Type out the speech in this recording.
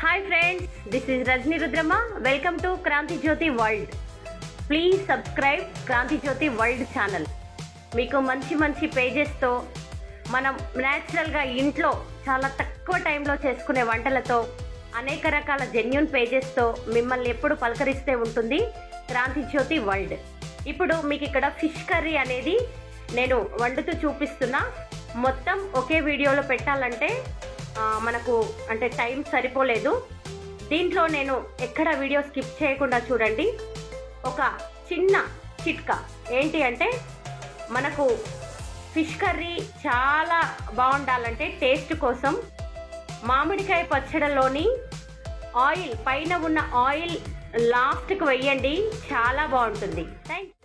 Hi friends this is Rajani Rudramma welcome to Kranthi Jyothi world please subscribe Kranthi Jyothi world channel మీకు మంచి మంచి పేజెస్తో మనం న్యాచురల్గా ఇంట్లో చాలా తక్కువ టైంలో చేసుకునే వంటలతో అనేక రకాల జెన్యున్ పేజెస్తో మిమ్మల్ని ఎప్పుడు పలకరిస్తే ఉంటుంది క్రాంతి జ్యోతి వరల్డ్ ఇప్పుడు మీకు ఇక్కడ ఫిష్ కర్రీ అనేది నేను వండుతూ చూపిస్తున్నా. మొత్తం ఒకే వీడియోలో పెట్టాలంటే మనకు అంటే టైం సరిపోలేదు. దీంట్లో నేను ఎక్కడ వీడియో స్కిప్ చేయకుండా చూడండి. ఒక చిన్న చిట్కా. ఏంటి అంటే మనకు ఫిష్ కర్రీ చాలా బాగుండాలంటే టేస్ట్ కోసం మామిడికాయ పచ్చడిలోని ఆయిల్ పైన ఉన్న ఆయిల్ లాస్ట్కి వెయ్యండి చాలా బాగుంటుంది. థ్యాంక్